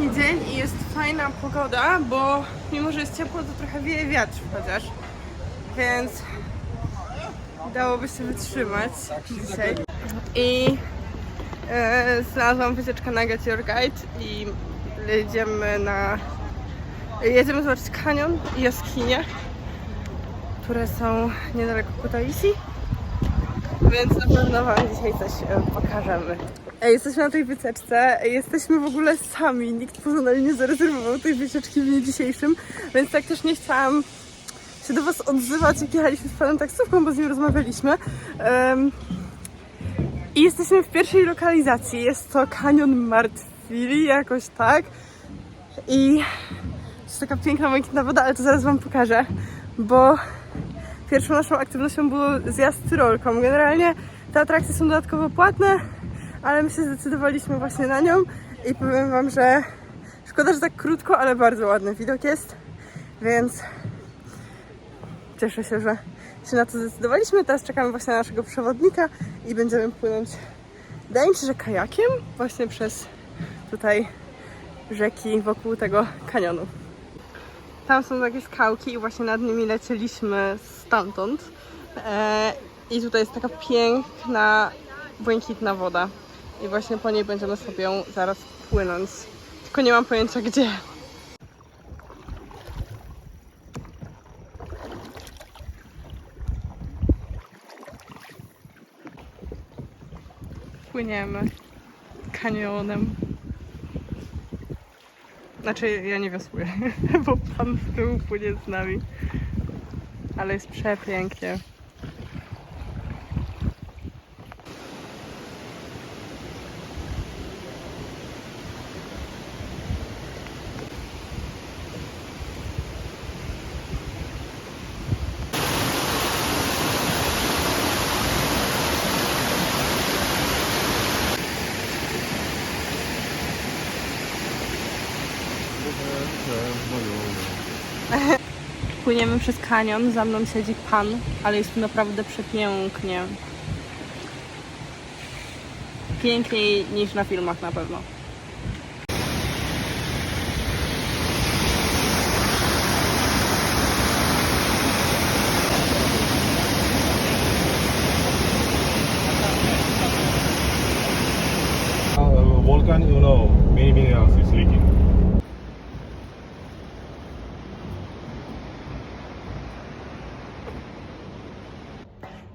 letni dzień i jest fajna pogoda, bo mimo, że jest ciepło, to trochę wieje wiatr chociaż. Więc dałoby się wytrzymać dzisiaj. I e, znalazłam wycieczkę na Get Your Guide i jedziemy na... Jedziemy zobaczyć kanion i jaskinie, które są niedaleko Kutaisi. Więc na pewno Wam dzisiaj coś e, pokażemy. Jesteśmy na tej wycieczce, jesteśmy w ogóle sami, nikt poza nami nie zarezerwował tej wycieczki w dniu dzisiejszym, więc tak też nie chciałam się do Was odzywać, jak jechaliśmy z panem taksówką, bo z nim rozmawialiśmy. Em, I jesteśmy w pierwszej lokalizacji, jest to kanion Martwili, jakoś tak. I jest taka piękna, błękitna woda, ale to zaraz Wam pokażę, bo pierwszą naszą aktywnością był zjazd tyrolką. Generalnie te atrakcje są dodatkowo płatne, ale my się zdecydowaliśmy właśnie na nią i powiem Wam, że szkoda, że tak krótko, ale bardzo ładny widok jest, więc cieszę się, że się na to zdecydowaliśmy. Teraz czekamy właśnie na naszego przewodnika i będziemy płynąć, wydaje mi się, że kajakiem właśnie przez tutaj rzeki wokół tego kanionu. Tam są takie skałki i właśnie nad nimi lecieliśmy stamtąd. E, I tutaj jest taka piękna, błękitna woda. I właśnie po niej będziemy sobie zaraz płynąć. Tylko nie mam pojęcia gdzie. Płyniemy kanionem. Znaczy, ja nie wiosłuję, bo pan z tyłu płynie z nami. Ale jest przepięknie. Płyniemy przez kanion, za mną siedzi pan, ale jest tu naprawdę przepięknie. Piękniej niż na filmach na pewno.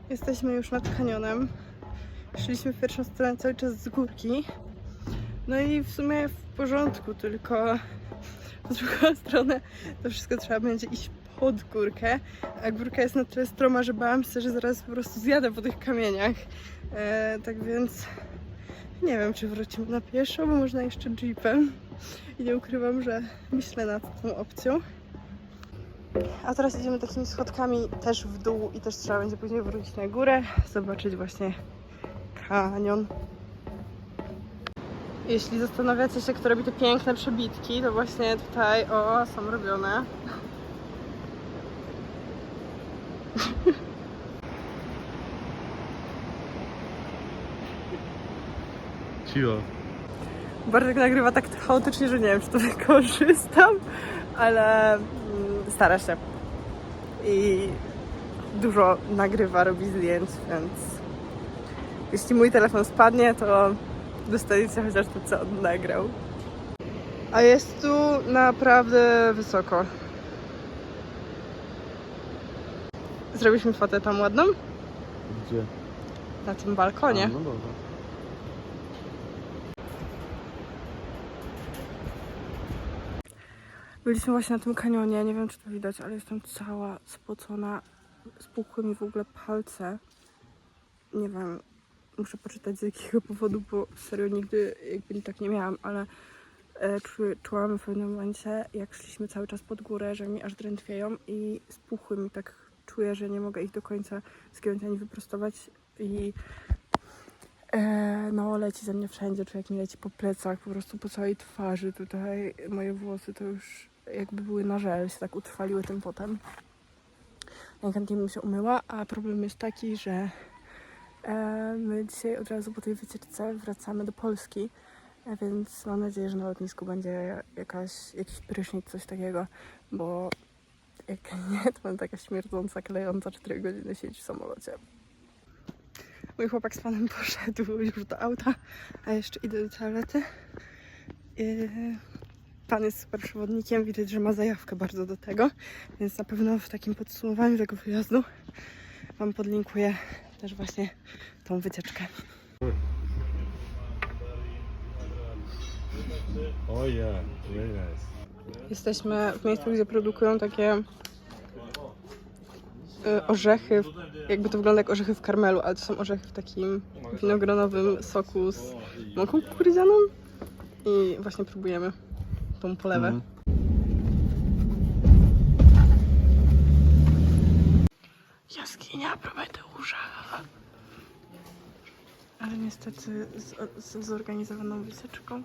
Jesteśmy już nad kanionem. Szliśmy w pierwszą stronę cały czas z górki. No i w sumie w porządku, tylko w drugą stronę to wszystko trzeba będzie iść pod górkę. A górka jest na tyle stroma, że bałam się, że zaraz po prostu zjadę po tych kamieniach. E, tak więc nie wiem, czy wrócimy na pieszo, bo można jeszcze jeepem. I nie ukrywam, że myślę nad tą opcją. A teraz idziemy takimi schodkami też w dół i też trzeba będzie później wrócić na górę, zobaczyć właśnie kanion. Jeśli zastanawiacie się, kto robi te piękne przebitki, to właśnie tutaj, o, są robione. Cicho. Bartek nagrywa tak chaotycznie, że nie wiem, czy to wykorzystam, ale stara się. I dużo nagrywa, robi zdjęć, więc jeśli mój telefon spadnie, to dostaniecie chociaż to, co on nagrał. A jest tu naprawdę wysoko. Zrobiliśmy fotę tam ładną Gdzie? na tym balkonie. A, no dobra. Byliśmy właśnie na tym kanionie, nie wiem czy to widać, ale jestem cała spocona, spuchły mi w ogóle palce. Nie wiem, muszę poczytać z jakiego powodu, bo serio nigdy jakby tak nie miałam, ale e, czu, czułam w pewnym momencie, jak szliśmy cały czas pod górę, że mi aż drętwieją i spuchły mi tak czuję, że nie mogę ich do końca zgiąć ani wyprostować i e, no leci ze mnie wszędzie, czy jak mi leci po plecach, po prostu po całej twarzy tutaj moje włosy to już jakby były na żel, się tak utrwaliły tym potem. Najchętniej bym się umyła, a problem jest taki, że e, my dzisiaj od razu po tej wycieczce wracamy do Polski A więc mam nadzieję, że na lotnisku będzie jakaś, jakiś prysznic, coś takiego, bo jak nie, to będę taka śmierdząca, klejąca 4 godziny siedzieć w samolocie. Mój chłopak z panem poszedł już do auta, a jeszcze idę do toalety. Yy, Pan jest super przewodnikiem, widać, że ma zajawkę bardzo do tego, więc na pewno w takim podsumowaniu tego wyjazdu Wam podlinkuję też właśnie tą wycieczkę. Oh yeah, very nice. Jesteśmy w miejscu, gdzie produkują takie y, orzechy, jakby to wygląda jak orzechy w karmelu, ale to są orzechy w takim winogronowym soku z mąką kukurydzianą i właśnie próbujemy tą polewę. Jaskinia Prometeusza. Ale niestety z, z zorganizowaną wycieczką,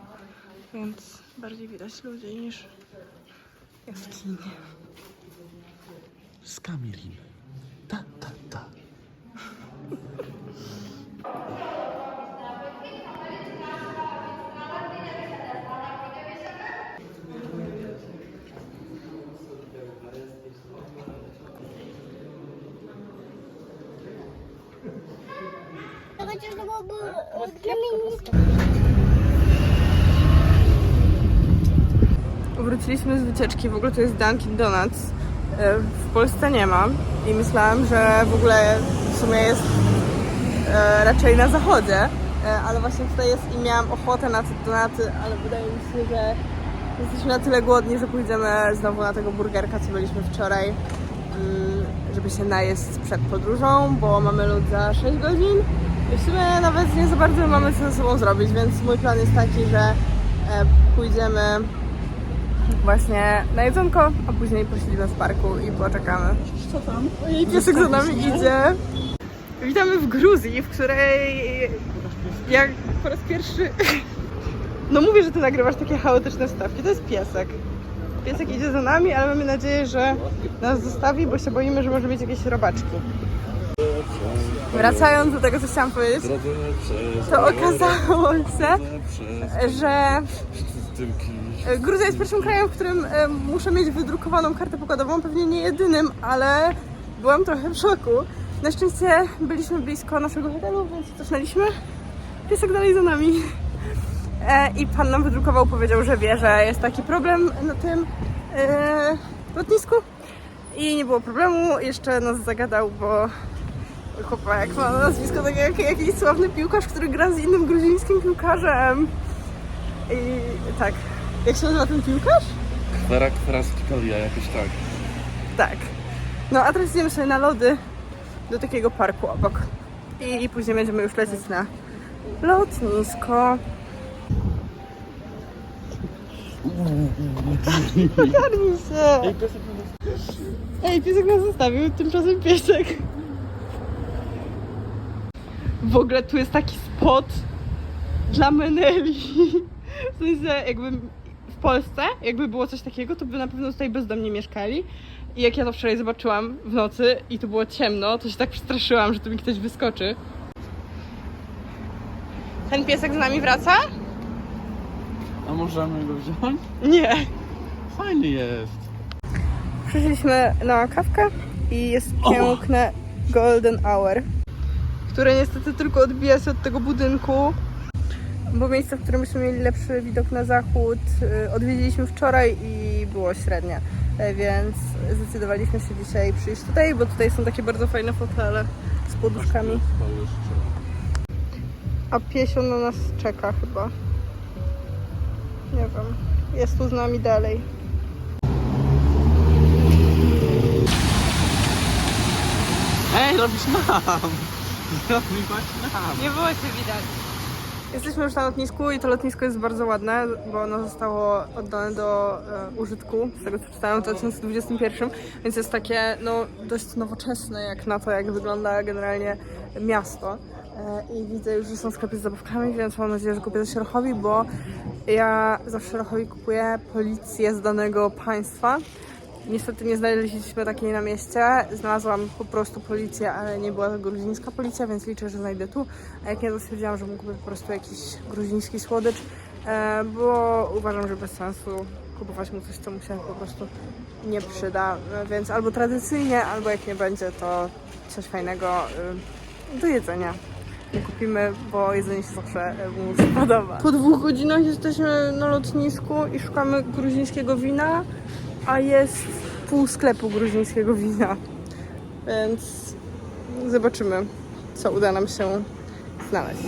więc bardziej widać ludzi niż jaskinie. z Kamilin. Ta, ta, ta. Wróciliśmy z wycieczki, w ogóle to jest Dunkin Donuts. E, W Polsce nie ma i myślałam, że w ogóle w sumie jest e, raczej na zachodzie, e, ale właśnie tutaj jest i miałam ochotę na te donaty, ale wydaje mi się, że jesteśmy na tyle głodni, że pójdziemy znowu na tego burgerka, co byliśmy wczoraj, mm, żeby się najeść przed podróżą, bo mamy lód za 6 godzin w sumie nawet nie za bardzo mamy co ze sobą zrobić, więc mój plan jest taki, że e, pójdziemy właśnie na jedzonko, a później posiedzimy w parku i poczekamy. Co tam? Ojej, piesek za nami idzie. Witamy w Gruzji, w której jak po raz pierwszy... No mówię, że ty nagrywasz takie chaotyczne wstawki, to jest piesek. Piesek idzie za nami, ale mamy nadzieję, że nas zostawi, bo się boimy, że może mieć jakieś robaczki. Wracając do tego, co chciałam powiedzieć, to okazało się, że Gruzja jest pierwszym krajem, w którym e, muszę mieć wydrukowaną kartę pokładową, pewnie nie jedynym, ale byłam trochę w szoku. Na szczęście byliśmy blisko naszego hotelu, więc cofnęliśmy. Piesek dalej za nami. E, I pan nam wydrukował, powiedział, że wie, że jest taki problem na tym e, lotnisku. I nie było problemu, jeszcze nas zagadał, bo chłopak ma nazwisko takie jak jakiś sławny piłkarz, który gra z innym gruzińskim piłkarzem. I tak. Jak się nazywa ten piłkarz? Kwera, kwera Skitolia, jakoś tak. Tak. No a teraz idziemy sobie na lody do takiego parku obok. I później będziemy już lecieć na lotnisko. Ogarnij się! Ej, piesek nas zostawił, tymczasem piesek. W ogóle tu jest taki spot dla Meneli. W sensie jakby w Polsce, jakby było coś takiego, to by na pewno tutaj bezdomnie mieszkali. I jak ja to wczoraj zobaczyłam w nocy i tu było ciemno, to się tak przestraszyłam, że tu mi ktoś wyskoczy. Ten piesek z nami wraca? A możemy go wziąć? Nie. Fajny jest. Przyszliśmy na kawkę i jest piękne golden hour, które niestety tylko odbija się od tego budynku, bo miejsce, w którym byśmy mieli lepszy widok na zachód, y, odwiedziliśmy wczoraj i było średnie, E, więc zdecydowaliśmy się dzisiaj przyjść tutaj, bo tutaj są takie bardzo fajne fotele z poduszkami, a piesio na nas czeka chyba. Nie wiem, jest tu z nami dalej. Ej, robisz nam! Nie było się widać. Jesteśmy już na lotnisku i to lotnisko jest bardzo ładne, bo ono zostało oddane do e, użytku, z tego co czytałem, w 2021, więc jest takie no, dość nowoczesne jak na to, jak wygląda generalnie miasto. E, I widzę już, że są sklepy z zabawkami, więc mam nadzieję, że kupię coś Rochowi, bo ja zawsze Rochowi kupuję policję z danego państwa. Niestety nie znaleźliśmy takiej na mieście. Znalazłam po prostu policję, ale nie była to gruzińska policja, więc liczę, że znajdę tu. A jak nie, to stwierdziłam, że mógłby po prostu jakiś gruziński słodycz. e, bo uważam, że bez sensu kupować mu coś, co mu się po prostu nie przyda, E, więc albo tradycyjnie, albo jak nie będzie, to coś fajnego y, do jedzenia kupimy, bo jedzenie się zawsze e, mu spodoba. Po dwóch godzinach jesteśmy na lotnisku i szukamy gruzińskiego wina, a jest pół sklepu gruzińskiego wina. Więc zobaczymy, co uda nam się znaleźć.